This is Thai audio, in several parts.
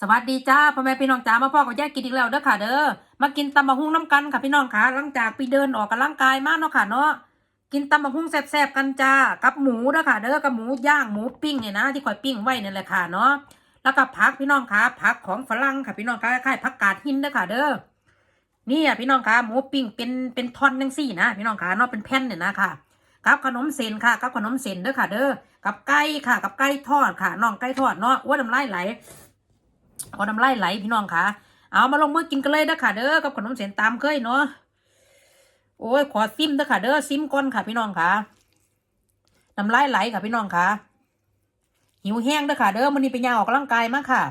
สวัสดีจ้าพ่อแม่พี่น้องจ้ามาพ่อกับแยกกินอีกแล้วเด้อค่ะ เด้อมากินตำบักหุ่งน้ำกันค่ะพี่น้องค่ะหลังจากไปเดินออกกำลังกายมากเนาะค่ะเนาะกินตำบักหุ่งแซ่บๆกันจ้ากับหมูเด้อค่ะ เด้อกับหมูย่างหมูปิ้งเนี่ยนะที่ข่อยปิ้งไว้นี่แหละค่ะเนาะแล้วก็ผักพี่น้องค่ะผักของฝรั่งค่ะพี่น้องค่ะคล้ายผักกาดหินเด้อค่ะ เด้อนี่อะพี่น้องค่ะหมูปิ้งเป็นเป็นท่อนจังซี่นะพี่น้องค่ะเนาะเป็นแผ่นเนี่ยนะค่ะกับขนมเส้นค่ะกับขนมเส้นเด้อค่ะ เด้อกับไก่ค่ะ กับไก่ทอดค่ะน้องไก่ทอดเนาะอ้วนน้ำลายไหล พอน้ำลายไหลพี่น้องค่ะ เอามาลงมือกินกันเลยเด้อค่ะ เด้อกับขนมเส้นตามเคยเนาะ โอ้ยขอซิมเด้อค่ะ เด้อซิมก่อนค่ะ พี่น้องค่ะ น้ำลายไหลค่ะพี่น้องค่ะ หิวแห้งเด้อค่ะ เด้อมันนี้ไปย่างออกกำลังกายมาค่ะ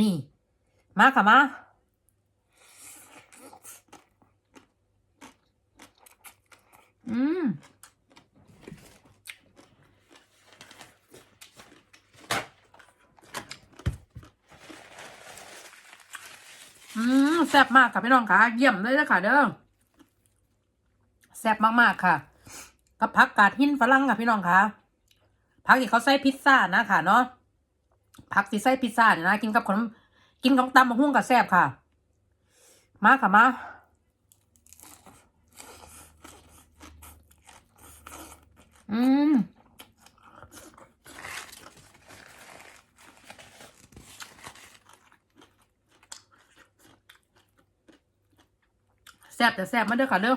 นี่ มาค่ะมาอืม อืมแซ่บมากค่ะพี่น้องค่ะเยี่ยมเลยนะค่ะเด้อแซ่บมากๆค่ะกับผักกาดหินฝรั่งค่ะพี่น้องค่ะผักที่เขาใส่พิซซ่านะค่ะเนาะผักที่ใส่พิซซ่าเนี่ยนะกินกับขนมกินของตำมะฮุ่งกับแซ่บค่ะ มาค่ะมาอืม แซ่บแต่แซ่บมาเด้อค่ะเด้อ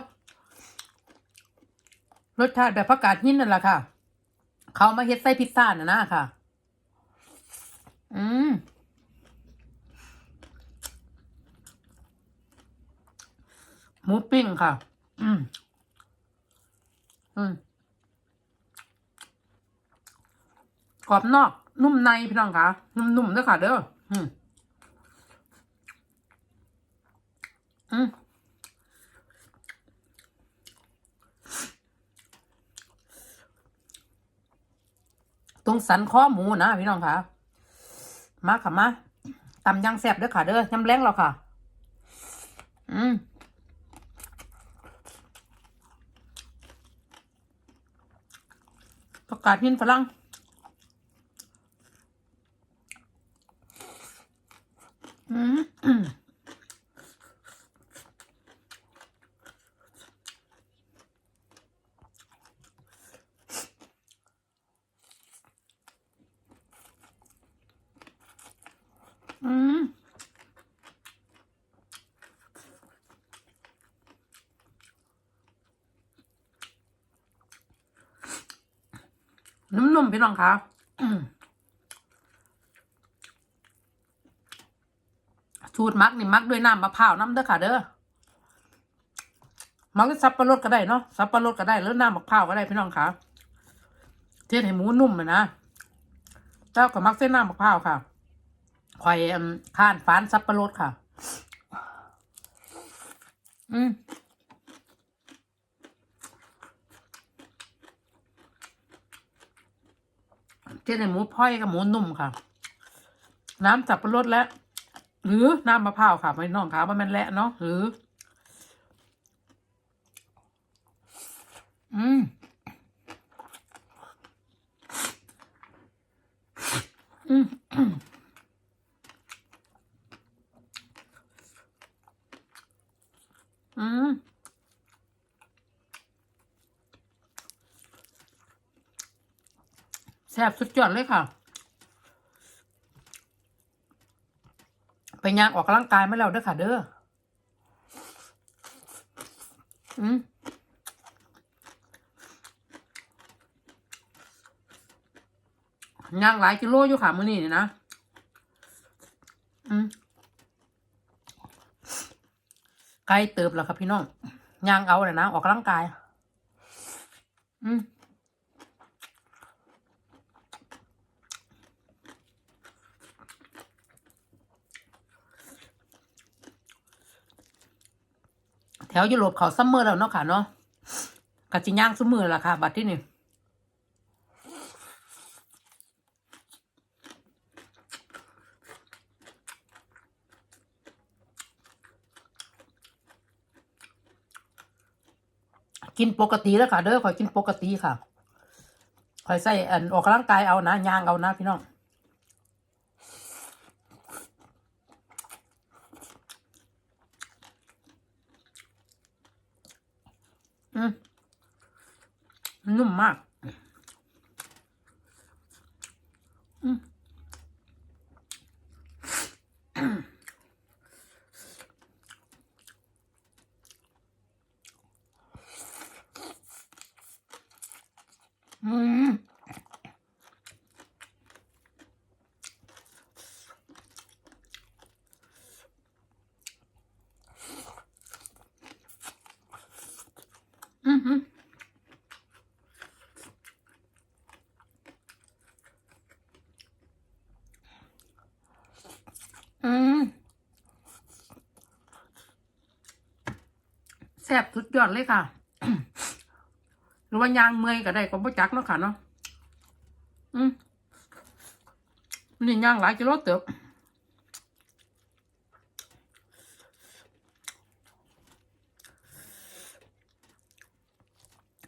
รสชาติแบบผักกาดหินนั่นแหละค่ะ เขามาเฮ็ดไส้พิซซ่าน่ะนะค่ะ อืมหมูปิ้งค่ะ อืม อืมกรอบนอก นุ่มในพี่น้องค่ะ นุ่มๆด้วยค่ะ เด้อ อืม รงสันข้อหมูนะพี่น้องค่ะ มาค่ะมาตำยังแซ่บด้อค่ะ เด้อยำแรงเราค่ะ อืมประกาศหินฝรั่งอืมอืมอืม นุ่มๆพี่น้องคะสูตรมักนี่มักด้วยน้ำมะพร้าวน้ำเด้อค่ะ เด้อมักด้วยสับปะรดก็ได้เนาะสับปะรดก็ได้หรือน้ำมะพร้าวก็ได้พี่น้องค่ะเทศให้หมูนุ่มอะนะเจ้าก็มักเส้นน้ำมะพร้าวค่ะข่อยข้านฟานสับปะรดค่ะ อืม เจ๊ในหมูพ้อยกับหมูนุ่มค่ะ น้ำสับปะรดและ หรือน้ำมะพร้าวค่ะไม่น้องค่ะว่ามันและเนาะหรือ อืมอืมอืม ซ่บสุดยอดเลยค่ะ ไปยางออกกำลังกายมาแล้วเด้อค่ะ เด้ออืมย่างหลายกิโลอยู่ค่ะมื้อนี้นี่นะ อืมไกลเติบแล้วครับพี่น้องย่างเอาเลยนะ ออกกำลังกาย อืม วยุโรปเขาซัมเมอร์แล้วเนาะค่ะเนาะกะจิย่างซุมือละค่ะ บัดที่นี่กินปกติแล้วค่ะ เด้อขอยกินปกติค่ะคอยใส่อันออกกำลังกายเอานะย่างเอานะพี่น้อง นุ่มมากอืมอืมอืมอืมอืมแซ่บสุดยอดเลยค่ะหรือว่ายางเมยก็ได้ก็บ่จักเนาะค่ะเนาะอืมนี่ย่างหลายกิโลเติบ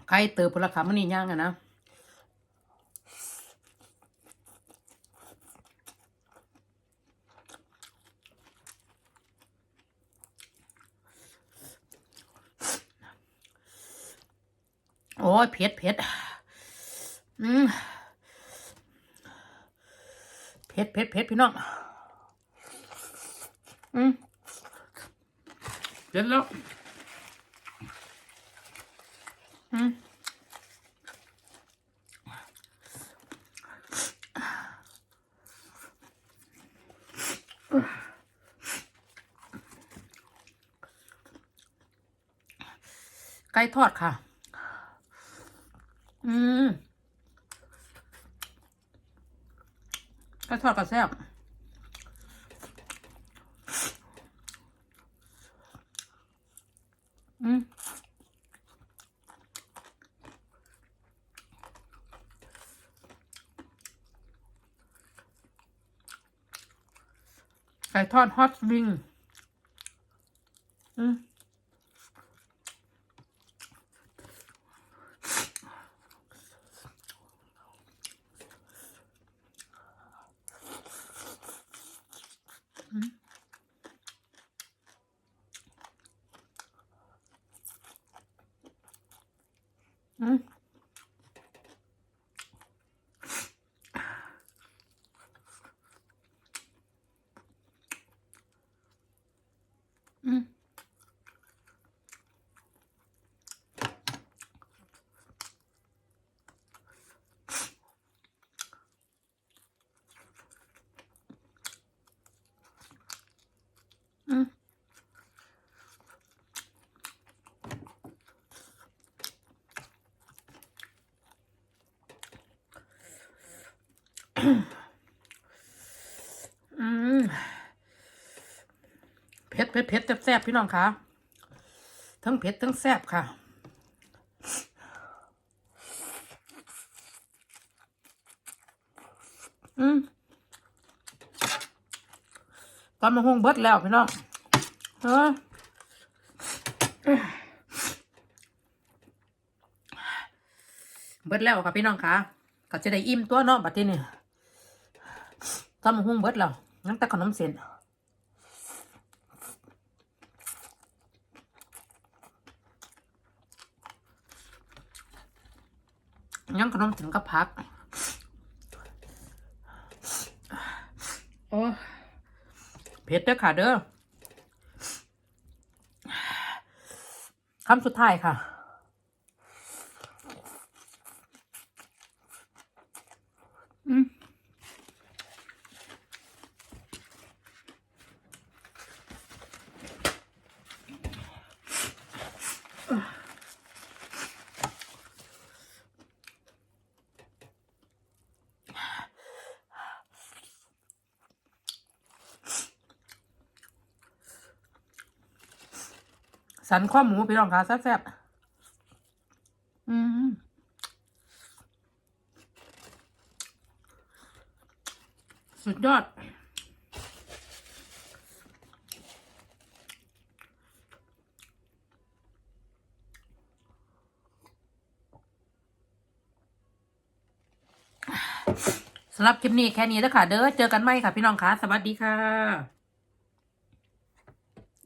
ใครเติบพละค่ะมันนี่ย่างอะนะ ยเผ็ดเผ็ดอืมเผ็ดเผ็ดเผ็ดพี่น้อง อืมเผ็ดแล้ว อืมไก่ทอดค่ะ อืม ไก่ทอดกับแซ่บอืมไก่ทอดฮอตวิงอืม อืมอืมอืม อืมเผ็ดเผ็ดเผ็ดแซ่บๆพี่น้องคะทั้งเผ็ดทั้งแซ่บค่ะ อืมตอนมาหงเบิดแล้วพี่น้องเออเบิดแล้วค่ะพี่น้องคะก็จะได้อิ่มตัวเนาะบัดนี้นี่ ทำหุ้งเบิดแล้วงั้นแต่ขนมเส้นยังขนมถึงกับพัก โอ้เผ็ดเด้อค่ะเด้อคำสุดท้ายค่ะ อืม สันข้อหมูพี่น้องค่ะแซ่บๆอืมสุดยอด สำหรับคลิปนี้แค่นี้แล้วค่ะ เด้อ เจอกันไหม่ค่ะพี่น้องคะสวัสดีค่ะ